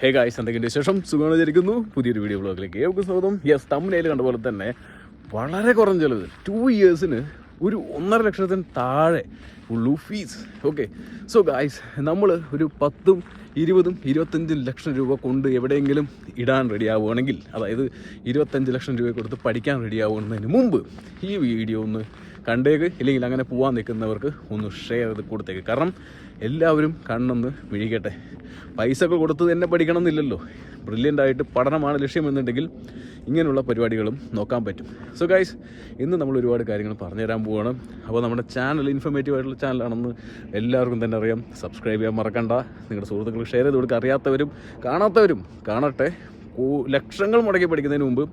Hey guys എന്തെങ്കിലും വിശേഷം? സുഖമാണ് വിചാരിക്കുന്നു പുതിയൊരു വീഡിയോ ബ്ലോഗിലേക്ക് ഏവർക്കും സ്വാഗതം. യെസ് തമ്മിലേൽ കണ്ട പോലെ തന്നെ വളരെ കുറഞ്ഞ ചിലവ് ടു ഇയേഴ്സിന് ഒരു ഒന്നര ലക്ഷത്തിന് താഴെ ഉള്ളൂ ഫീസ് ഓക്കെ സോ ഗായ്സ് നമ്മൾ ഒരു പത്തും ഇരുപതും ഇരുപത്തഞ്ചും ലക്ഷം രൂപ കൊണ്ട് എവിടെയെങ്കിലും ഇടാൻ റെഡി ആവുകയാണെങ്കിൽ അതായത് ഇരുപത്തഞ്ച് ലക്ഷം രൂപ കൊടുത്ത് പഠിക്കാൻ റെഡി ആവുന്നതിന് മുമ്പ് ഈ വീഡിയോ ഒന്ന് കണ്ടേക്ക് ഇല്ലെങ്കിൽ അങ്ങനെ പോകാൻ നിൽക്കുന്നവർക്ക് ഒന്ന് ഷെയർ ചെയ്ത് കൊടുത്തേക്ക്. കാരണം എല്ലാവരും കണ്ണൊന്ന് മിഴിക്കട്ടെ ഒക്കെ കൊടുത്ത് തന്നെ പഠിക്കണം എന്നില്ലല്ലോ ബ്രില്യന്റ് ആയിട്ട് പഠനമാണ് ലക്ഷ്യമെന്നുണ്ടെങ്കിൽ ഇങ്ങനെയുള്ള പരിപാടികളും നോക്കാൻ പറ്റും. സോ ഗൈസ് ഇന്ന് നമ്മൾ ഒരുപാട് കാര്യങ്ങൾ പറഞ്ഞുതരാൻ പോവുകയാണ് അപ്പോൾ നമ്മുടെ ചാനൽ ഇൻഫോർമേറ്റീവ് ആയിട്ടുള്ള ചാനലാണെന്ന് എല്ലാവർക്കും തന്നെ അറിയാം. സബ്സ്ക്രൈബ് ചെയ്യാൻ മറക്കണ്ട. നിങ്ങളുടെ സുഹൃത്തുക്കൾ ഷെയർ ചെയ്ത് കൊടുക്കുക. അറിയാത്തവരും കാണാത്തവരും കാണട്ടെ. ലക്ഷങ്ങൾ മുടക്കി പഠിക്കുന്നതിന് മുമ്പ്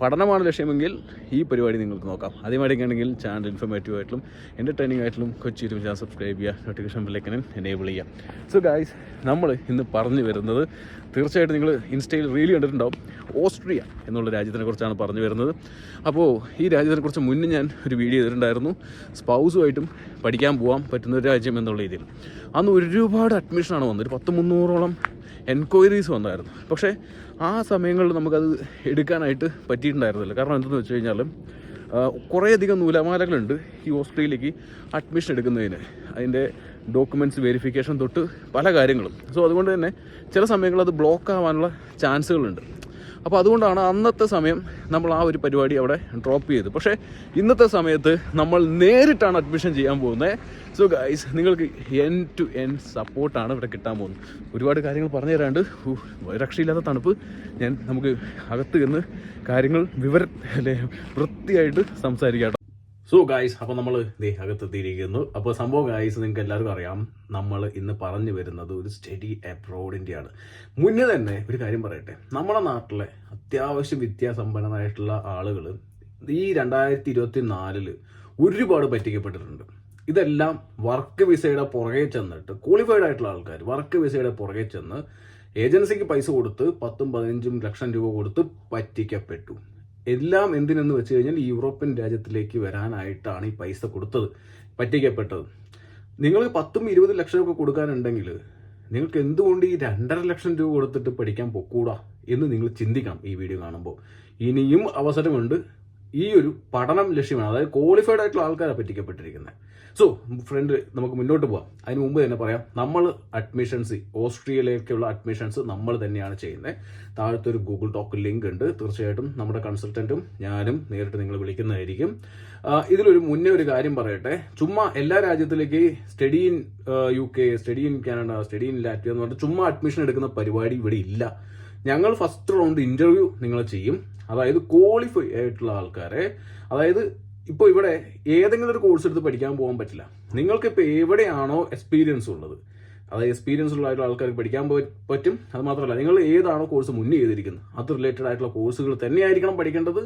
പഠനമാണ് ലക്ഷ്യമെങ്കിൽ ഈ പരിപാടി നിങ്ങൾക്ക് നോക്കാം. ആദ്യമായിട്ടൊക്കെയാണെങ്കിൽ ചാനൽ ഇൻഫോർമേറ്റീവ് ആയിട്ടും എന്റർടൈനിങ് ആയിട്ടും കൊച്ചി യൂട്യൂബ് ചാനൽ സബ്സ്ക്രൈബ് ചെയ്യുക നോട്ടിഫിക്കേഷൻ ബില്ലേക്കനും എനേബിൾ ചെയ്യുക. സോ ഗായ്സ് നമ്മൾ ഇന്ന് പറഞ്ഞു വരുന്നത് തീർച്ചയായിട്ടും നിങ്ങൾ ഇൻസ്റ്റയിൽ റീൽ കണ്ടിട്ടുണ്ടാവും ഓസ്ട്രിയ എന്നുള്ള രാജ്യത്തിനെ കുറിച്ചാണ് പറഞ്ഞു വരുന്നത്. അപ്പോൾ ഈ രാജ്യത്തിനെ കുറിച്ച് മുന്നേ ഞാൻ ഒരു വീഡിയോ ചെയ്തിട്ടുണ്ടായിരുന്നു. സ്പൗസുമായിട്ടും പഠിക്കാൻ പോകാൻ പറ്റുന്ന ഒരു രാജ്യം എന്നുള്ള രീതിയിൽ. അന്ന് ഒരുപാട് അഡ്മിഷനാണ് വന്നത്. ഒരു പത്ത് മുന്നൂറോളം എൻക്വയറീസ് വന്നായിരുന്നു. പക്ഷേ ആ സമയങ്ങളിൽ നമുക്കത് എടുക്കാനായിട്ട് പറ്റിയിട്ടുണ്ടായിരുന്നില്ല. കാരണം എന്തെന്ന് വെച്ച് കഴിഞ്ഞാൽ കുറേയധികം നൂലമാലകളുണ്ട് ഈ ഹോസ്പിറ്റലിലേക്ക് അഡ്മിഷൻ എടുക്കുന്നതിന്. അതിന്റെ ഡോക്യുമെന്റ്സ് വെരിഫിക്കേഷൻ തൊട്ട് പല കാര്യങ്ങളും. സോ അതുകൊണ്ട് തന്നെ ചില സമയങ്ങളിൽ അത് ബ്ലോക്ക് ആവാനുള്ള ചാൻസുകളുണ്ട് അപ്പോൾ അതുകൊണ്ടാണ് അന്നത്തെ സമയം നമ്മൾ ആ ഒരു പരിപാടി അവിടെ ഡ്രോപ്പ് ചെയ്ത്. പക്ഷേ ഇന്നത്തെ സമയത്ത് നമ്മൾ നേരിട്ടാണ് അഡ്മിഷൻ ചെയ്യാൻ പോകുന്നത് സോ ഗൈസ് നിങ്ങൾക്ക് എൻ ടു എൻ സപ്പോർട്ടാണ് ഇവിടെ കിട്ടാൻ പോകുന്നത്. ഒരുപാട് കാര്യങ്ങൾ പറഞ്ഞു തരാണ്ട് രക്ഷയില്ലാത്ത തണുപ്പ്. ഞാൻ നമുക്ക് അകത്ത് ചെന്ന് കാര്യങ്ങൾ വിവര വൃത്തിയായിട്ട് സംസാരിക്കാം. സോ ഗായ്സ് അപ്പോൾ നമ്മൾ ദേ അകത്തെത്തിയിരിക്കുന്നു. അപ്പോൾ സംഭവം ഗായ്സ് നിങ്ങൾക്ക് എല്ലാവർക്കും അറിയാം. നമ്മൾ ഇന്ന് പറഞ്ഞു വരുന്നത് ഒരു സ്റ്റഡി അബ്രോഡിന്റെയാണ് മുന്നേ തന്നെ ഒരു കാര്യം പറയട്ടെ. നമ്മുടെ നാട്ടിലെ അത്യാവശ്യം വിദ്യാസമ്പന്നരായിട്ടുള്ള ആളുകൾ ഈ രണ്ടായിരത്തി ഇരുപത്തി നാലിൽ ഒരുപാട് പറ്റിക്കപ്പെട്ടിട്ടുണ്ട്. ഇതെല്ലാം വർക്ക് വിസയുടെ പുറകെ ചെന്നിട്ട് ക്വാളിഫൈഡ് ആയിട്ടുള്ള ആൾക്കാർ വർക്ക് വിസയുടെ പുറകെ ചെന്ന് ഏജൻസിക്ക് പൈസ കൊടുത്ത് പത്തും പതിനഞ്ചും ലക്ഷം രൂപ കൊടുത്ത് പറ്റിക്കപ്പെട്ടു. എല്ലാം എന്തിനെന്ന് വെച്ച് കഴിഞ്ഞാൽ യൂറോപ്യൻ രാജ്യത്തിലേക്ക് വരാനായിട്ടാണ് ഈ പൈസ കൊടുത്തത് പറ്റിക്കപ്പെട്ടത്. നിങ്ങൾ പത്തും ഇരുപതും ലക്ഷമൊക്കെ കൊടുക്കാനുണ്ടെങ്കിൽ നിങ്ങൾക്ക് എന്തുകൊണ്ട് ഈ രണ്ടര ലക്ഷം രൂപ കൊടുത്തിട്ട് പഠിക്കാൻ പൊക്കൂടാ എന്ന് നിങ്ങൾ ചിന്തിക്കണം ഈ വീഡിയോ കാണുമ്പോൾ. ഇനിയും അവസരമുണ്ട്. ഈ ഒരു പഠനം ലക്ഷ്യമാണ്. അതായത് ക്വാളിഫൈഡ് ആയിട്ടുള്ള ആൾക്കാരെ പറ്റിക്കപ്പെട്ടിരിക്കുന്നത്. സോ ഫ്രണ്ട് നമുക്ക് മുന്നോട്ട് പോവാം. അതിന് മുമ്പ് തന്നെ പറയാം നമ്മൾ അഡ്മിഷൻസ് ഓസ്ട്രിയയിലേക്കുള്ള അഡ്മിഷൻസ് നമ്മൾ തന്നെയാണ് ചെയ്യുന്നത് താഴത്തെ ഒരു ഗൂഗിൾ ടോക്ക് ലിങ്ക് ഉണ്ട്. തീർച്ചയായിട്ടും നമ്മുടെ കൺസൾട്ടന്റും ഞാനും നേരിട്ട് നിങ്ങൾ വിളിക്കുന്നതായിരിക്കും. ഇതിലൊരു മുന്നേ ഒരു കാര്യം പറയട്ടെ. ചുമ്മാ എല്ലാ രാജ്യത്തിലേക്ക് study in U K study in Canada study in Latvia എന്ന് പറഞ്ഞിട്ട് ചുമ്മാ അഡ്മിഷൻ എടുക്കുന്ന പരിപാടി ഇവിടെ ഇല്ല. ഞങ്ങൾ ഫസ്റ്റ് റൗണ്ട് ഇന്റർവ്യൂ നിങ്ങൾ ചെയ്യും. അതായത് ക്വാളിഫൈ ആയിട്ടുള്ള ആൾക്കാരെ അതായത് ഇപ്പോൾ ഇവിടെ ഏതെങ്കിലും ഒരു കോഴ്സ് എടുത്ത് പഠിക്കാൻ പോകാൻ പറ്റില്ല. നിങ്ങൾക്ക് ഇപ്പോൾ എവിടെയാണോ എക്സ്പീരിയൻസ് ഉള്ളത്? അതായത് എക്സ്പീരിയൻസ് ഉള്ള ആൾക്കാർക്ക് പഠിക്കാൻ പറ്റും. അത് മാത്രമല്ല നിങ്ങൾ ഏതാണോ കോഴ്സ് മുന്നേ ചെയ്തിരിക്കുന്നത് അത് റിലേറ്റഡ് ആയിട്ടുള്ള കോഴ്സുകൾ തന്നെയായിരിക്കണം പഠിക്കേണ്ടത്.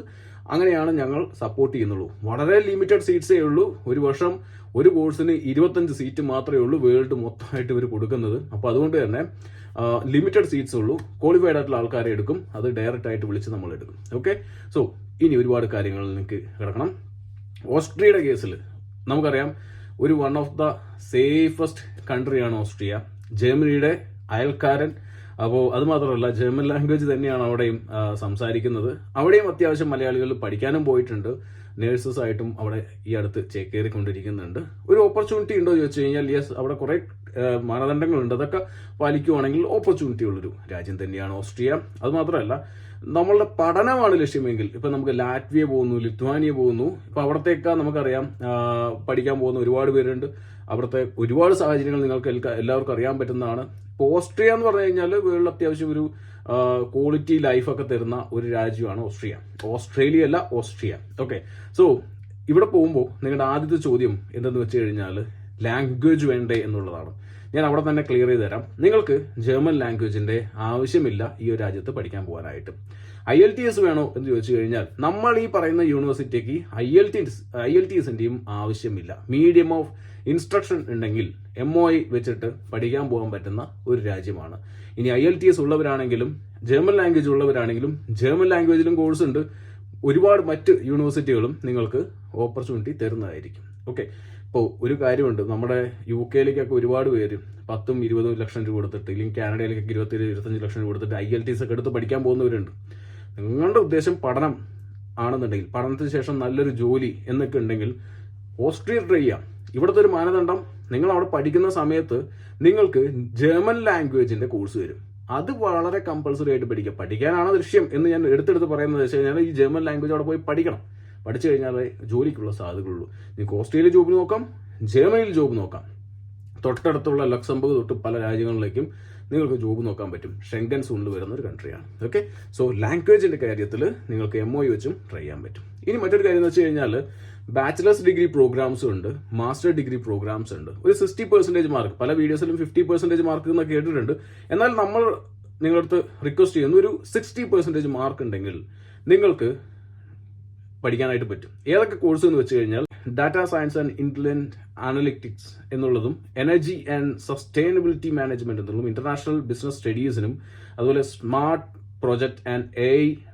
അങ്ങനെയാണ് ഞങ്ങൾ സപ്പോർട്ട് ചെയ്യുന്നുള്ളൂ. വളരെ ലിമിറ്റഡ് സീറ്റ്സേ ഉള്ളൂ. ഒരു വർഷം ഒരു കോഴ്സിന് ഇരുപത്തഞ്ച് സീറ്റ് മാത്രമേ ഉള്ളൂ വേൾഡ് മൊത്തമായിട്ട് ഇവർ കൊടുക്കുന്നത്. അപ്പോൾ അതുകൊണ്ട് തന്നെ ലിമിറ്റഡ് സീറ്റ്സ് ഉള്ളൂ. ക്വാളിഫൈഡ് ആയിട്ടുള്ള ആൾക്കാരെ എടുക്കും. അത് ഡയറക്റ്റ് ആയിട്ട് വിളിച്ച് നമ്മൾ എടുക്കും ഓക്കെ സോ ഇനി ഒരുപാട് കാര്യങ്ങൾ നിങ്ങൾക്ക് കിടക്കണം. ഓസ്ട്രിയയുടെ കേസിൽ നമുക്കറിയാം ഒരു വൺ ഓഫ് ദ സേഫസ്റ്റ് കൺട്രിയാണ് ഓസ്ട്രിയ. ജർമ്മനിയുടെ അയൽക്കാരൻ അപ്പോൾ അത് മാത്രമല്ല ജർമ്മൻ ലാംഗ്വേജ് തന്നെയാണ് അവിടെയും സംസാരിക്കുന്നത്. അവിടെയും അത്യാവശ്യം മലയാളികൾ പഠിക്കാനും പോയിട്ടുണ്ട്. നേഴ്സസ് ആയിട്ടും അവിടെ ഈ അടുത്ത് ചേക്കേറിക്കൊണ്ടിരിക്കുന്നുണ്ട് ഒരു ഓപ്പർച്യൂണിറ്റി ഉണ്ടോ ചോദിച്ചു കഴിഞ്ഞാൽ യെസ് അവിടെ കുറെ മാനദണ്ഡങ്ങളുണ്ട്. അതൊക്കെ പാലിക്കുവാണെങ്കിൽ ഓപ്പർച്യൂണിറ്റി ഉള്ളൊരു രാജ്യം തന്നെയാണ് ഓസ്ട്രിയ. അതുമാത്രമല്ല നമ്മളുടെ പഠനമാണ് ലക്ഷ്യമെങ്കിൽ ഇപ്പൊ നമുക്ക് ലാറ്റ്വിയ പോകുന്നു ലിത്വാനിയ പോകുന്നു. ഇപ്പൊ അവിടത്തേക്ക് നമുക്കറിയാം പഠിക്കാൻ പോകുന്ന ഒരുപാട് പേരുണ്ട്. അവിടുത്തെ ഒരുപാട് സാഹചര്യങ്ങൾ നിങ്ങൾക്ക് എല്ലാ- എല്ലാവർക്കും അറിയാൻ പറ്റുന്നതാണ്. ഇപ്പോൾ ഓസ്ട്രിയ എന്ന് പറഞ്ഞു കഴിഞ്ഞാൽ വേൾഡ് അത്യാവശ്യം ഒരു ക്വാളിറ്റി ലൈഫൊക്കെ തരുന്ന ഒരു രാജ്യമാണ് ഓസ്ട്രിയ. ഓസ്ട്രേലിയ അല്ല ഓസ്ട്രിയ. ഓക്കെ സോ ഇവിടെ പോകുമ്പോൾ നിങ്ങളുടെ ആദ്യത്തെ ചോദ്യം എന്തെന്ന് വെച്ച് കഴിഞ്ഞാൽ ലാംഗ്വേജ് വേണ്ടേ എന്നുള്ളതാണ്. ഞാൻ അവിടെ തന്നെ ക്ലിയർ ചെയ്ത് തരാം. നിങ്ങൾക്ക് ജർമ്മൻ ലാംഗ്വേജിന്റെ ആവശ്യമില്ല ഈ ഒരു രാജ്യത്ത് പഠിക്കാൻ പോകാനായിട്ട്. ഐ എൽ ടി എസ് വേണോ എന്ന് ചോദിച്ചു കഴിഞ്ഞാൽ നമ്മൾ ഈ പറയുന്ന യൂണിവേഴ്സിറ്റിക്ക് I L T I L T എസിന്റെയും ആവശ്യമില്ല. മീഡിയം ഓഫ് ഇൻസ്ട്രക്ഷൻ ഉണ്ടെങ്കിൽ എം ഒ ഐ വെച്ചിട്ട് പഠിക്കാൻ പോകാൻ പറ്റുന്ന ഒരു രാജ്യമാണ്. ഇനി ഐ എൽ ടി എസ് ഉള്ളവരാണെങ്കിലും ജർമ്മൻ ലാംഗ്വേജ് ഉള്ളവരാണെങ്കിലും ജർമ്മൻ ലാംഗ്വേജിലും കോഴ്സ് ഉണ്ട്. ഒരുപാട് മറ്റ് യൂണിവേഴ്സിറ്റികളും നിങ്ങൾക്ക് ഓപ്പർച്യൂണിറ്റി തരുന്നതായിരിക്കും. ഓക്കെ ഇപ്പോൾ ഒരു കാര്യമുണ്ട്. നമ്മുടെ യു കെയിലേക്കൊക്കെ ഒരുപാട് പേര് പത്തും ഇരുപതും ലക്ഷം രൂപ കൊടുത്തിട്ട് ഇല്ലെങ്കിൽ കാനഡയിലേക്ക് ഇരുപത്തി ഇരുപത്തഞ്ച് ലക്ഷം രൂപ കൊടുത്തിട്ട് ഐ എൽ ടി എസ് ഒക്കെ എടുത്ത് പഠിക്കാൻ പോകുന്നവരുണ്ട്. നിങ്ങളുടെ ഉദ്ദേശം പഠനം ആണെന്നുണ്ടെങ്കിൽ പഠനത്തിന് ശേഷം നല്ലൊരു ജോലി എന്നൊക്കെ ഉണ്ടെങ്കിൽ ഓസ്ട്രിയ ട്രൈ ചെയ്യാം. ഇവിടുത്തെ ഒരു മാനദണ്ഡം നിങ്ങൾ അവിടെ പഠിക്കുന്ന സമയത്ത് നിങ്ങൾക്ക് ജർമ്മൻ ലാംഗ്വേജിന്റെ കോഴ്സ് വരും. അത് വളരെ കമ്പൾസറി ആയിട്ട് പഠിക്കുക. പഠിക്കാനാണ് ദൃശ്യം എന്ന് ഞാൻ എടുത്തെടുത്ത് പറയുന്നത് വെച്ച് കഴിഞ്ഞാൽ ഈ ജർമ്മൻ ലാംഗ്വേജ് അവിടെ പോയി പഠിക്കണം. പഠിച്ചു കഴിഞ്ഞാലേ ജോലിക്കുള്ള സാധ്യതകളുള്ളൂ. നിങ്ങൾക്ക് ഓസ്ട്രേലിയ ജോബ് നോക്കാം ജർമ്മനിയിൽ ജോബ് നോക്കാം. തൊട്ടടുത്തുള്ള ലക്സംബർഗ് തൊട്ട് പല രാജ്യങ്ങളിലേക്കും നിങ്ങൾക്ക് ജോബ് നോക്കാൻ പറ്റും. ഷെങ്കൻ സൂണിൽ വരുന്ന ഒരു കൺട്രിയാണ് ഓക്കെ സോ ലാംഗ്വേജിന്റെ കാര്യത്തിൽ നിങ്ങൾക്ക് എം ഒ വെച്ചും ട്രൈ ചെയ്യാൻ പറ്റും. ഇനി മറ്റൊരു കാര്യം എന്ന് വെച്ച് കഴിഞ്ഞാൽ ബാച്ചിലേഴ്സ് ഡിഗ്രി പ്രോഗ്രാംസ് ഉണ്ട് മാസ്റ്റർ ഡിഗ്രി പ്രോഗ്രാംസ് ഉണ്ട്. ഒരു സിക്സ്റ്റി പെർസെന്റേജ് മാർക്ക് പല വീഡിയോസിലും ഫിഫ്റ്റി പെർസെന്റേജ് മാർക്ക് എന്നൊക്കെ കേട്ടിട്ടുണ്ട്. എന്നാൽ നമ്മൾ നിങ്ങളടുത്ത് റിക്വസ്റ്റ് ചെയ്യുന്ന ഒരു സിക്സ്റ്റി പെർസെന്റേജ് മാർക്ക് ഉണ്ടെങ്കിൽ നിങ്ങൾക്ക് പഠിക്കാനായിട്ട് പറ്റും. ഏതൊക്കെ കോഴ്സ് എന്ന് വെച്ച് കഴിഞ്ഞാൽ data science and intelligent analytics എന്നുള്ളതും എനർജി ആൻഡ് സസ്റ്റൈനബിലിറ്റി മാനേജ്മെന്റ് എന്നുള്ളതും ഇന്റർനാഷണൽ ബിസിനസ് സ്റ്റഡീസിനും അതുപോലെ smart project and A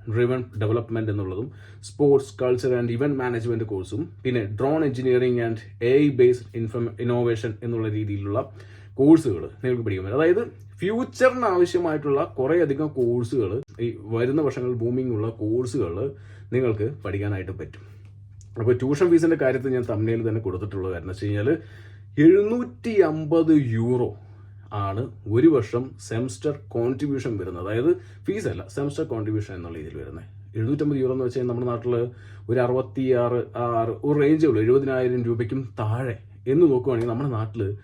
driven development എന്നുള്ളതും sports culture and event management കോഴ്സും പിന്നെ drone engineering and A based ഇൻഫർമ innovation എന്നുള്ള രീതിയിലുള്ള കോഴ്സുകൾ നിങ്ങൾക്ക് പഠിക്കാൻ പറ്റും. അതായത് ഫ്യൂച്ചറിന് ആവശ്യമായിട്ടുള്ള കുറേയധികം കോഴ്സുകൾ ഈ വരുന്ന വർഷങ്ങളിൽ ബൂമിംഗ് ഉള്ള കോഴ്സുകൾ നിങ്ങൾക്ക് പഠിക്കാനായിട്ട് പറ്റും. അപ്പോൾ ട്യൂഷൻ ഫീസിന്റെ കാര്യത്തിൽ ഞാൻ തമ്മിൽ തന്നെ കൊടുത്തിട്ടുള്ള കാരണം വെച്ച് കഴിഞ്ഞാൽ എഴുന്നൂറ്റി അമ്പത് യൂറോ ആണ് ഒരു വർഷം സെമസ്റ്റർ കോൺട്രിബ്യൂഷൻ വരുന്നത്. അതായത് ഫീസ് അല്ല സെമസ്റ്റർ കോൺട്രിബ്യൂഷൻ എന്നുള്ള രീതിയിൽ വരുന്നത്. എഴുന്നൂറ്റമ്പത് യൂറോ എന്ന് വെച്ചാൽ നമ്മുടെ നാട്ടിൽ ഒരു അറുപത്തി ആറ് ആറ് ഒരു റേഞ്ചേ ഉള്ളൂ. എഴുപതിനായിരം രൂപയ്ക്കും താഴെ എന്ന് നോക്കുകയാണെങ്കിൽ നമ്മുടെ നാട്ടിൽ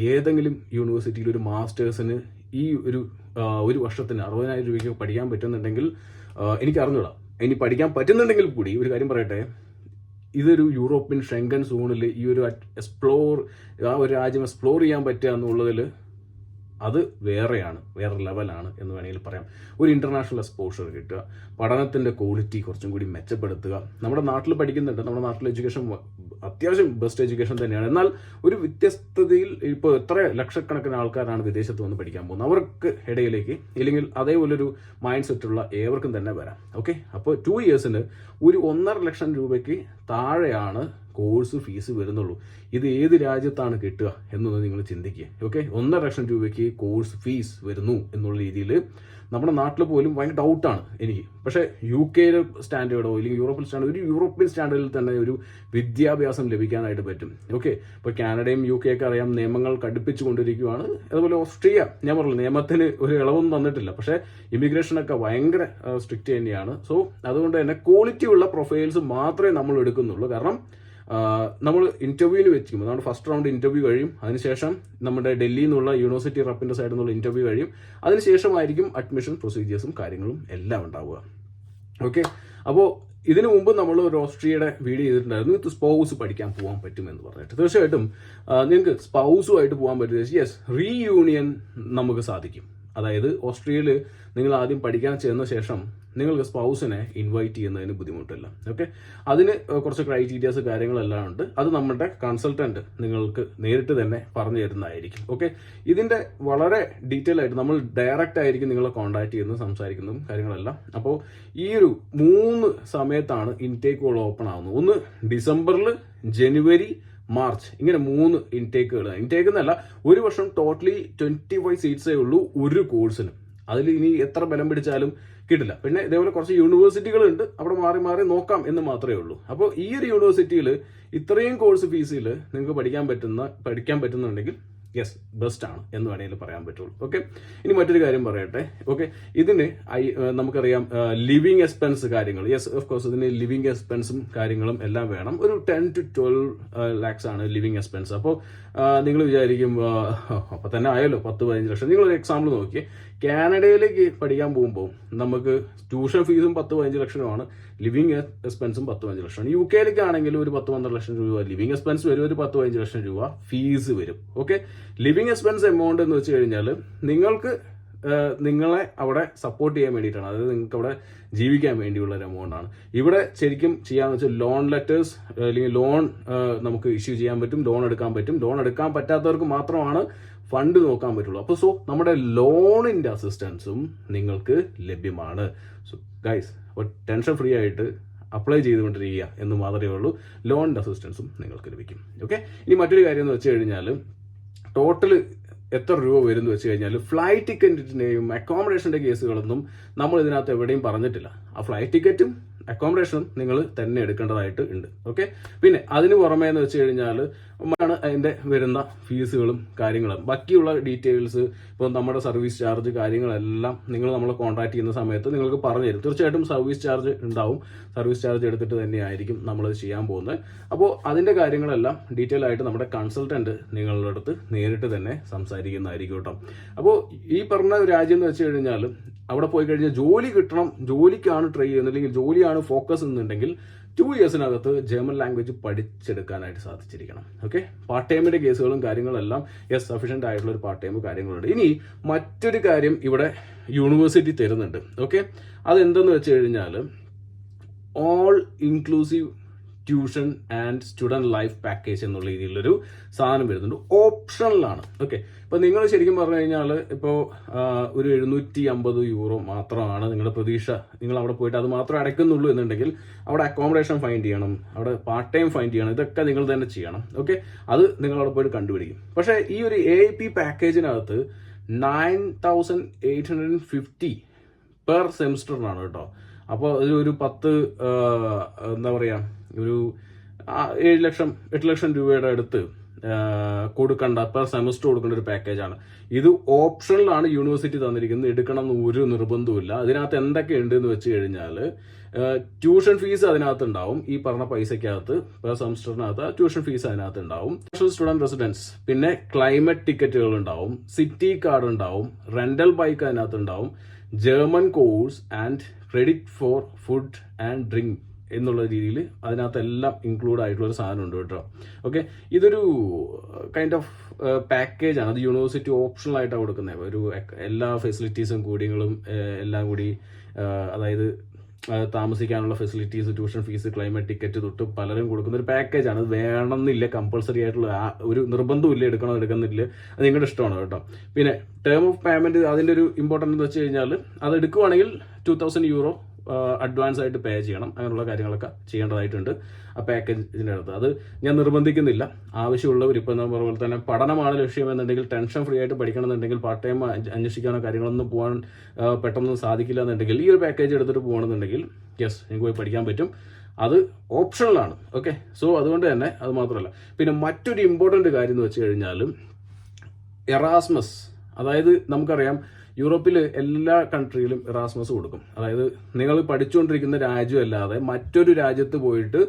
ഏതെങ്കിലും യൂണിവേഴ്സിറ്റിയിൽ ഒരു മാസ്റ്റേഴ്സിന് ഈ ഒരു ഒരു വർഷത്തിന് അറുപതിനായിരം രൂപയ്ക്ക് പഠിക്കാൻ പറ്റുന്നുണ്ടെങ്കിൽ എനിക്ക് അറിഞ്ഞൂടാ. ഇനി പഠിക്കാൻ പറ്റുന്നുണ്ടെങ്കിൽ കൂടി ഒരു കാര്യം പറയട്ടെ. ഇതൊരു യൂറോപ്യൻ ഷെങ്കൻ സോണിൽ ഈ ഒരു എക്സ്പ്ലോർ ആ ഒരു രാജ്യം എക്സ്പ്ലോർ ചെയ്യാൻ പറ്റുക എന്നുള്ളതിൽ അത് വേറെയാണ് വേറെ ലെവലാണ് എന്ന് വേണമെങ്കിൽ പറയാം. ഒരു ഇന്റർനാഷണൽ എക്സ്പോഷർ കിട്ടുക. പഠനത്തിന്റെ ക്വാളിറ്റി കുറച്ചും കൂടി മെച്ചപ്പെടുത്തുക. നമ്മുടെ നാട്ടിൽ പഠിക്കുന്നുണ്ട്. നമ്മുടെ നാട്ടിൽ എഡ്യൂക്കേഷൻ അത്യാവശ്യം ബെസ്റ്റ് എഡ്യൂക്കേഷൻ തന്നെയാണ്. എന്നാൽ ഒരു വ്യത്യസ്തതയിൽ ഇപ്പോൾ എത്ര ലക്ഷക്കണക്കിന് ആൾക്കാരാണ് വിദേശത്ത് വന്ന് പഠിക്കാൻ പോകുന്നത്? അവർക്ക് ഇടയിലേക്ക് ഇല്ലെങ്കിൽ അതേപോലൊരു മൈൻഡ് സെറ്റുള്ള ഏവർക്കും തന്നെ വരാം. ഓക്കെ അപ്പോൾ ടു ഇയേഴ്സിന് ഒരു ഒന്നര ലക്ഷം രൂപയ്ക്ക് താഴെയാണ് കോഴ്സ് ഫീസ് വരുന്നുള്ളൂ. ഇത് ഏത് രാജ്യത്താണ് കിട്ടുക എന്നൊന്ന് നിങ്ങൾ ചിന്തിക്കുക. ഓക്കെ ഒന്നര ലക്ഷം രൂപയ്ക്ക് കോഴ്സ് ഫീസ് വരുന്നു എന്നുള്ള രീതിയിൽ നമ്മുടെ നാട്ടിൽ പോലും ഭയങ്കര ഡൗട്ടാണ് എനിക്ക്. പക്ഷേ യു കെയിലെ സ്റ്റാൻഡേർഡോ അല്ലെങ്കിൽ യൂറോപ്യൻ സ്റ്റാൻഡേർഡ് ഒരു യൂറോപ്യൻ സ്റ്റാൻഡേർഡിൽ തന്നെ ഒരു വിദ്യാഭ്യാസം ലഭിക്കാനായിട്ട് പറ്റും. ഓക്കെ ഇപ്പോൾ കാനഡയും യു കെ ഒക്കെ അറിയാം നിയമങ്ങൾ കടുപ്പിച്ചു കൊണ്ടിരിക്കുകയാണ് അതുപോലെ ഓസ്ട്രിയ ഞാൻ പറഞ്ഞു നിയമത്തിന് ഒരു ഇളവൊന്നും തന്നിട്ടില്ല. പക്ഷേ ഇമിഗ്രേഷനൊക്കെ ഭയങ്കര സ്ട്രിക്റ്റ് തന്നെയാണ്. സോ അതുകൊണ്ട് തന്നെ ക്വാളിറ്റി ഉള്ള പ്രൊഫൈൽസ് മാത്രമേ നമ്മൾ എടുക്കുന്നുള്ളൂ. കാരണം നമ്മൾ ഇന്റർവ്യൂവിൽ വെച്ചിരിക്കും നമ്മുടെ ഫസ്റ്റ് റൗണ്ട് ഇന്റർവ്യൂ കഴിയും. അതിനുശേഷം നമ്മുടെ ഡൽഹിയിൽ നിന്നുള്ള യൂണിവേഴ്സിറ്റി റപ്പിന്റെ സൈഡിൽ നിന്നുള്ള ഇന്റർവ്യൂ കഴിയും. അതിനുശേഷമായിരിക്കും അഡ്മിഷൻ പ്രൊസീജിയേഴ്സും കാര്യങ്ങളും എല്ലാം ഉണ്ടാവുക. ഓക്കെ അപ്പോൾ ഇതിനു മുമ്പ് നമ്മൾ ഒരു ഓസ്ട്രിയയുടെ വീഡിയോ ചെയ്തിട്ടുണ്ടായിരുന്നു. ഇത് സ്പൗസ് പഠിക്കാൻ പോകാൻ പറ്റുമെന്ന് പറഞ്ഞിട്ട്. തീർച്ചയായിട്ടും നിങ്ങൾക്ക് സ്പൗസുമായിട്ട് പോകാൻ പറ്റും. യെസ് റീയൂണിയൻ നമുക്ക് സാധിക്കും. അതായത് ഓസ്ട്രിയയിൽ നിങ്ങൾ ആദ്യം പഠിക്കാൻ ചെന്ന ശേഷം നിങ്ങൾക്ക് സ്പൗസിനെ ഇൻവൈറ്റ് ചെയ്യുന്നതിന് ബുദ്ധിമുട്ടില്ല. ഓക്കെ അതിന് കുറച്ച് ക്രൈറ്റീരിയാസ് കാര്യങ്ങളെല്ലാം ഉണ്ട്. അത് നമ്മുടെ കൺസൾട്ടന്റ് നിങ്ങൾക്ക് നേരിട്ട് തന്നെ പറഞ്ഞു തരുന്നതായിരിക്കും. ഓക്കെ ഇതിന്റെ വളരെ ഡീറ്റെയിൽ ആയിട്ട് നമ്മൾ ഡയറക്റ്റ് ആയിരിക്കും നിങ്ങളെ കോൺടാക്ട് ചെയ്യുന്നതും സംസാരിക്കുന്നതും കാര്യങ്ങളെല്ലാം. അപ്പോൾ ഈ ഒരു മൂന്ന് സമയത്താണ് ഇൻടേക്കുകൾ ഓപ്പൺ ആവുന്നത്. ഒന്ന് ഡിസംബറിൽ ജനുവരി മാർച്ച്. ഇങ്ങനെ മൂന്ന് ഇൻടേക്കുകൾ ഇൻടേക്ക് എന്നല്ല ഒരു വർഷം ടോട്ടലി ട്വന്റി ഫൈവ് സീറ്റ്സേ ഉള്ളൂ ഒരു കോഴ്സിന് അതിൽ ഇനി എത്ര ബലം പിടിച്ചാലും കിട്ടില്ല പിന്നെ ഇതേപോലെ കുറച്ച് യൂണിവേഴ്സിറ്റികളുണ്ട് അവിടെ മാറി മാറി നോക്കാം എന്ന് മാത്രമേ ഉള്ളൂ. അപ്പോൾ ഈ ഒരു യൂണിവേഴ്സിറ്റിയിൽ ഇത്രയും കോഴ്സ് ഫീസിൽ നിങ്ങൾക്ക് പഠിക്കാൻ പറ്റുന്ന പഠിക്കാൻ പറ്റുന്നുണ്ടെങ്കിൽ യെസ് ബെസ്റ്റ് ആണ് എന്ന് വേണമെങ്കിൽ പറയാൻ പറ്റുള്ളൂ. ഓക്കെ ഇനി മറ്റൊരു കാര്യം പറയട്ടെ. ഓക്കെ ഇതിന് ഐ നമുക്കറിയാം ലിവിങ് എക്സ്പെൻസ് കാര്യങ്ങൾ. യെസ് ഓഫ് കോഴ്സ് ഇതിന് ലിവിങ് എക്സ്പെൻസും കാര്യങ്ങളും എല്ലാം വേണം. ഒരു ടെൻ ടു ട്വൽവ് ലാക്സ് ആണ് ലിവിങ് എക്സ്പെൻസ് അപ്പോൾ നിങ്ങൾ വിചാരിക്കും അപ്പോൾ തന്നെ ആയല്ലോ പത്ത് പതിനഞ്ച് ലക്ഷം. നിങ്ങളൊരു എക്സാമ്പിൾ നോക്കിയേ. കാനഡയിലേക്ക് പഠിക്കാൻ പോകുമ്പോൾ നമുക്ക് ട്യൂഷൻ ഫീസും പത്ത് പതിനഞ്ച് ലക്ഷമാണ് ലിവിങ് എക്സ്പെൻസും പത്ത് പതിനഞ്ച് ലക്ഷമാണ് യു കെയിലേക്ക് ആണെങ്കിൽ ഒരു പത്ത് പന്ത്രണ്ട് ലക്ഷം രൂപ ലിവിങ് എക്സ്പെൻസ് വരും ഒരു പത്ത് പതിനഞ്ച് ലക്ഷം രൂപ ഫീസ് വരും. ഓക്കെ ലിവിങ് എക്സ്പെൻസ് എമൗണ്ട് എന്ന് വെച്ച് കഴിഞ്ഞാൽ നിങ്ങൾക്ക് നിങ്ങളെ അവിടെ സപ്പോർട്ട് ചെയ്യാൻ വേണ്ടിയിട്ടാണ്. അതായത് നിങ്ങൾക്ക് അവിടെ ജീവിക്കാൻ വേണ്ടിയുള്ള ഒരു എമൗണ്ട് ആണ്. ഇവിടെ ശരിക്കും ചെയ്യാന്ന് വെച്ചാൽ ലോൺ ലെറ്റേഴ്സ് അല്ലെങ്കിൽ ലോൺ നമുക്ക് ഇഷ്യൂ ചെയ്യാൻ പറ്റും ലോൺ എടുക്കാൻ പറ്റും. ലോൺ എടുക്കാൻ പറ്റാത്തവർക്ക് മാത്രമാണ് ഫണ്ട് നോക്കാൻ പറ്റുള്ളൂ. അപ്പോൾ സോ നമ്മുടെ ലോണിന്റെ അസിസ്റ്റൻസും നിങ്ങൾക്ക് ലഭ്യമാണ്. സോ ഗൈസ് അപ്പോൾ ടെൻഷൻ ഫ്രീ ആയിട്ട് അപ്ലൈ ചെയ്തുകൊണ്ടിരിക്കുക എന്ന് മാത്രമേ ഉള്ളൂ. ലോൺ അസിസ്റ്റൻസും നിങ്ങൾക്ക് ലഭിക്കും. ഓക്കെ ഇനി മറ്റൊരു കാര്യം എന്ന് വെച്ച് കഴിഞ്ഞാൽ ടോട്ടൽ എത്ര രൂപ വരും എന്ന് വെച്ച് കഴിഞ്ഞാൽ ഫ്ലൈറ്റ് ടിക്കറ്റിന്റെയും അക്കോമഡേഷന്റെ കേസുകളൊന്നും നമ്മൾ ഇതിനകത്ത് എവിടെയും പറഞ്ഞിട്ടില്ല. ആ ഫ്ലൈറ്റ് ടിക്കറ്റും അക്കോമഡേഷനും നിങ്ങൾ തന്നെ എടുക്കേണ്ടതായിട്ട് ഉണ്ട്. ഓക്കെ പിന്നെ അതിന് പുറമേ എന്ന് വെച്ച് കഴിഞ്ഞാൽ ആണ് അതിന്റെ വരുന്ന ഫീസുകളും കാര്യങ്ങളും. ബാക്കിയുള്ള ഡീറ്റെയിൽസ് ഇപ്പോൾ നമ്മുടെ സർവീസ് ചാർജ് കാര്യങ്ങളെല്ലാം നിങ്ങൾ നമ്മളെ കോൺടാക്ട് ചെയ്യുന്ന സമയത്ത് നിങ്ങൾക്ക് പറഞ്ഞു തരും. തീർച്ചയായിട്ടും സർവീസ് ചാർജ് ഉണ്ടാവും. സർവീസ് ചാർജ് എടുത്തിട്ട് തന്നെയായിരിക്കും നമ്മളത് ചെയ്യാൻ പോകുന്നത്. അപ്പോൾ അതിന്റെ കാര്യങ്ങളെല്ലാം ഡീറ്റെയിൽ ആയിട്ട് നമ്മുടെ കൺസൾട്ടന്റ് നിങ്ങളുടെ അടുത്ത് നേരിട്ട് തന്നെ സംസാരിക്കുന്നതായിരിക്കും കേട്ടോ. അപ്പോൾ ഈ പറഞ്ഞ രാജ്യം എന്ന് വെച്ച് കഴിഞ്ഞാൽ അവിടെ പോയി കഴിഞ്ഞാൽ ജോലി കിട്ടണം ജോലിക്കാണ് ട്രൈ ചെയ്യുന്നത് അല്ലെങ്കിൽ ജോലിയാണ് ഫോക്കസ് എന്നുണ്ടെങ്കിൽ ടു ഇയേഴ്സിനകത്ത് ജർമ്മൻ ലാംഗ്വേജ് പഠിച്ചെടുക്കാനായിട്ട് സാധിച്ചിരിക്കണം. ഓക്കെ പാർട്ട് ടൈമിന്റെ കേസുകളും കാര്യങ്ങളെല്ലാം യെസ് സഫീഷ്യന്റ് ആയിട്ടുള്ള ഒരു പാർട്ട് ടൈം കാര്യങ്ങളുണ്ട്. ഇനി മറ്റൊരു കാര്യം ഇവിടെ യൂണിവേഴ്സിറ്റി തരുന്നുണ്ട്. ഓക്കെ അതെന്തെന്ന് വെച്ച് കഴിഞ്ഞാൽ all inclusive tuition and student life package എന്നുള്ള രീതിയിലൊരു സാധനം വരുന്നുണ്ട്. ഓപ്ഷണലാണ് ഓക്കെ ഇപ്പം നിങ്ങൾ ശരിക്കും പറഞ്ഞു കഴിഞ്ഞാൽ ഇപ്പോൾ ഒരു എഴുന്നൂറ്റി അമ്പത് യൂറോ മാത്രമാണ് നിങ്ങളുടെ പ്രതീക്ഷ. നിങ്ങൾ അവിടെ പോയിട്ട് അത് മാത്രം അടയ്ക്കുന്നുള്ളൂ എന്നുണ്ടെങ്കിൽ അവിടെ അക്കോമഡേഷൻ ഫൈൻഡ് ചെയ്യണം. അവിടെ പാർട്ട് ടൈം ഫൈൻഡ് ചെയ്യണം. ഇതൊക്കെ നിങ്ങൾ തന്നെ ചെയ്യണം. ഓക്കെ അത് നിങ്ങൾ അവിടെ പോയിട്ട് കണ്ടുപിടിക്കും. പക്ഷേ ഈ ഒരു A P പാക്കേജിനകത്ത് nine thousand eight hundred fifty per സെമിസ്റ്ററിനാണ് കേട്ടോ. അപ്പോൾ ഒരു പത്ത് എന്താ പറയുക ഒരു ഏഴ് ലക്ഷം എട്ട് ലക്ഷം രൂപയുടെ അടുത്ത് കൊടുക്കേണ്ട പെർ സെമസ്റ്റർ കൊടുക്കേണ്ട ഒരു പാക്കേജാണ് ഇത് ഓപ്ഷനിലാണ് യൂണിവേഴ്സിറ്റി തന്നിരിക്കുന്നത്. എടുക്കണം എന്ന് ഒരു നിർബന്ധവുമില്ല. അതിനകത്ത് എന്തൊക്കെ ഉണ്ട് എന്ന് വെച്ച് കഴിഞ്ഞാൽ ട്യൂഷൻ ഫീസ് അതിനകത്ത് ഉണ്ടാവും ഈ പറഞ്ഞ പൈസക്കകത്ത് പെർ സെമസ്റ്ററിനകത്ത് ട്യൂഷൻ ഫീസ് അതിനകത്ത് ഉണ്ടാവും നാഷണൽ സ്റ്റുഡന്റ് റെസിഡൻസ് പിന്നെ ക്ലൈമറ്റ് ടിക്കറ്റുകൾ ഉണ്ടാവും. സിറ്റി കാർഡ് ഉണ്ടാവും. റെന്റൽ ബൈക്ക് അതിനകത്ത് ഉണ്ടാവും German course and credit for food and drink എന്നുള്ള രീതിയിൽ അതിനകത്തെല്ലാം ഇൻക്ലൂഡ് ആയിട്ടുള്ള ഒരു സാധനം ഉണ്ട് കേട്ടോ. ഓക്കെ ഇതൊരു കൈൻഡ് ഓഫ് പാക്കേജ് ആണ്. അത് യൂണിവേഴ്സിറ്റി ഓപ്ഷണൽ ആയിട്ടാണ് കൊടുക്കുന്നത് ഒരു എല്ലാ ഫെസിലിറ്റീസും കൂടിയങ്ങളും എല്ലാം കൂടി അതായത് ആ, താമസിക്കാനുള്ള facilities tuition fees climate ticket തൊട്ട് പലരും കൊടുക്കുന്ന ഒരു പാക്കേജാണ് അത് വേണമെന്നില്ല കമ്പൾസറി ആയിട്ടുള്ള ഒരു നിർബന്ധമില്ല എടുക്കണം എടുക്കുന്നില്ല. അത് നിങ്ങളുടെ ഇഷ്ടമാണ് കേട്ടോ. പിന്നെ ടേം ഓഫ് പേയ്മെന്റ് അതിന്റെ ഒരു ഇമ്പോർട്ടന്റ് എന്ന് വെച്ച് കഴിഞ്ഞാൽ അത് എടുക്കുവാണെങ്കിൽ ടു തൗസൻഡ് യൂറോ അഡ്വാൻസ് ആയിട്ട് പേ ചെയ്യണം. അങ്ങനെയുള്ള കാര്യങ്ങളൊക്കെ ചെയ്യേണ്ടതായിട്ടുണ്ട്. ആ പാക്കേജിന്റെ അടുത്ത് അത് ഞാൻ നിർബന്ധിക്കുന്നില്ല. ആവശ്യമുള്ളവർ ഇപ്പം നമ്മൾ പോലെ തന്നെ പഠനമാണ് ലക്ഷ്യമെന്നുണ്ടെങ്കിൽ ടെൻഷൻ ഫ്രീ ആയിട്ട് പഠിക്കണമെന്നുണ്ടെങ്കിൽ പാർട്ട് ടൈം അന്വേഷിക്കാനോ കാര്യങ്ങളൊന്നും പോകാൻ പെട്ടെന്ന് സാധിക്കില്ല എന്നുണ്ടെങ്കിൽ ഈ ഒരു പാക്കേജ് എടുത്തിട്ട് പോകണമെന്നുണ്ടെങ്കിൽ യെസ് നിങ്ങൾക്ക് പോയി പഠിക്കാൻ പറ്റും. അത് ഓപ്ഷണലാണ് ഓക്കെ സോ അതുകൊണ്ട് തന്നെ അത് മാത്രമല്ല. പിന്നെ മറ്റൊരു ഇമ്പോർട്ടന്റ് കാര്യം എന്ന് വെച്ച് കഴിഞ്ഞാൽ എറാസ്മസ് അതായത് നമുക്കറിയാം യൂറോപ്പിൽ എല്ലാ കൺട്രിയിലും ഇറാസ്മസ് കൊടുക്കും. അതായത് നിങ്ങൾ പഠിച്ചുകൊണ്ടിരിക്കുന്ന രാജ്യമല്ലാതെ മറ്റൊരു രാജ്യത്ത് പോയിട്ട്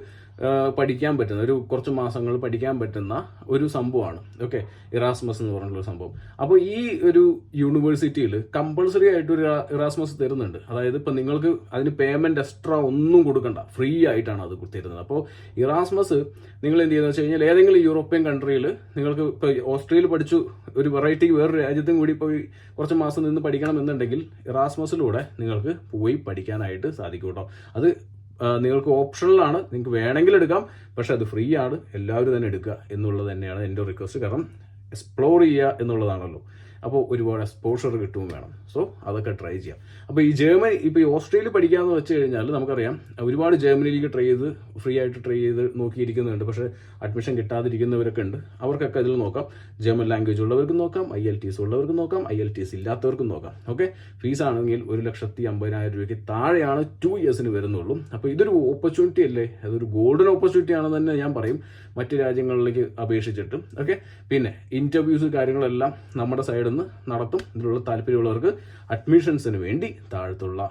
പഠിക്കാൻ പറ്റുന്ന ഒരു കുറച്ച് മാസങ്ങൾ പഠിക്കാൻ പറ്റുന്ന ഒരു സംഭവമാണ്. ഓക്കെ ഇറാസ്മസ് എന്ന് പറഞ്ഞ ഒരു സംഭവം. അപ്പോൾ ഈ ഒരു യൂണിവേഴ്സിറ്റിയിൽ കമ്പൾസറി ആയിട്ട് ഒരു ഇറാസ്മസ് തരുന്നുണ്ട്. അതായത് ഇപ്പം നിങ്ങൾക്ക് അതിന് പേയ്മെന്റ് എക്സ്ട്രാ ഒന്നും കൊടുക്കണ്ട. ഫ്രീ ആയിട്ടാണ് അത് തരുന്നത്. അപ്പോൾ ഇറാസ്മസ് നിങ്ങൾ എന്ത് ചെയ്യുന്നത് വെച്ച് കഴിഞ്ഞാൽ ഏതെങ്കിലും യൂറോപ്യൻ കൺട്രിയിൽ നിങ്ങൾക്ക് ഇപ്പോൾ ഓസ്ട്രേലിയയിൽ പഠിച്ചു ഒരു വെറൈറ്റി വേറൊരു രാജ്യത്തും കൂടി പോയി കുറച്ച് മാസം നിന്ന് പഠിക്കണം എന്നുണ്ടെങ്കിൽ ഇറാസ്മസിലൂടെ നിങ്ങൾക്ക് പോയി പഠിക്കാനായിട്ട് സാധിക്കും കേട്ടോ. അത് നിങ്ങൾക്ക് ഓപ്ഷണലാണ് നിങ്ങൾക്ക് വേണമെങ്കിൽ എടുക്കാം. പക്ഷെ അത് ഫ്രീ ആണ്. എല്ലാവരും തന്നെ എടുക്കുക എന്നുള്ളത് തന്നെയാണ് എന്റെ റിക്വസ്റ്റ് കാരണം എക്സ്പ്ലോർ ചെയ്യുക എന്നുള്ളതാണല്ലോ. അപ്പോൾ ഒരുപാട് എക്സ്പോഷർ കിട്ടുകയും വേണം. സോ അതൊക്കെ ട്രൈ ചെയ്യാം. അപ്പോൾ ഈ ജർമ്മനി ഇപ്പോൾ ഈ ഓസ്ട്രേലിയ പഠിക്കാമെന്ന് വെച്ച് കഴിഞ്ഞാൽ നമുക്കറിയാം ഒരുപാട് ജർമ്മനിയിലേക്ക് ട്രൈ ചെയ്ത് ഫ്രീ ആയിട്ട് ട്രൈ ചെയ്ത് നോക്കിയിരിക്കുന്നുണ്ട്. പക്ഷേ അഡ്മിഷൻ കിട്ടാതിരിക്കുന്നവരൊക്കെ ഉണ്ട്. അവർക്കൊക്കെ അതിൽ നോക്കാം. ജർമ്മൻ ലാംഗ്വേജ് ഉള്ളവർക്കും നോക്കാം ഐ എൽ ടി എസ് ഉള്ളവർക്കും നോക്കാം ഐ എൽ ടി എസ് ഇല്ലാത്തവർക്കും നോക്കാം. ഓക്കെ ഫീസ് ആണെങ്കിൽ ഒരു ലക്ഷത്തി അമ്പതിനായിരം രൂപയ്ക്ക് താഴെയാണ് ടു ഇയേഴ്സിന് വരുന്നുള്ളൂ. അപ്പോൾ ഇതൊരു ഓപ്പർച്യൂണിറ്റി അല്ലേ? അതൊരു ഗോൾഡൻ ഓപ്പർച്യൂണിറ്റി ആണെന്ന് തന്നെ ഞാൻ പറയും. മറ്റു രാജ്യങ്ങളിലേക്ക് അപേക്ഷിച്ചിട്ടും. ഓക്കെ പിന്നെ ഇന്റർവ്യൂസ് കാര്യങ്ങളെല്ലാം നമ്മുടെ സൈഡിൽ നിന്ന് നടത്തും ഇതിലുള്ള താല്പര്യമുള്ളവർക്ക് അഡ്മിഷൻസിന് വേണ്ടി താഴത്തുള്ള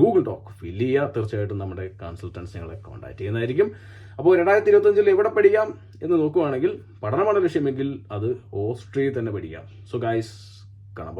ഗൂഗിൾ ഡോക്ക് ഫില്ല് ചെയ്യുക. തീർച്ചയായിട്ടും നമ്മുടെ കൺസൾട്ടൻസ് ഞങ്ങളെ കോൺടാക്ട് ചെയ്യുന്നതായിരിക്കും. അപ്പോൾ രണ്ടായിരത്തി ഇരുപത്തഞ്ചിൽ എവിടെ പഠിക്കാം എന്ന് നോക്കുവാണെങ്കിൽ പഠനമാണ് ലക്ഷ്യമെങ്കിൽ അത് ഓസ്ട്രിയയിൽ തന്നെ പഠിക്കാം. സോ ഗായ്സ് കാണാം.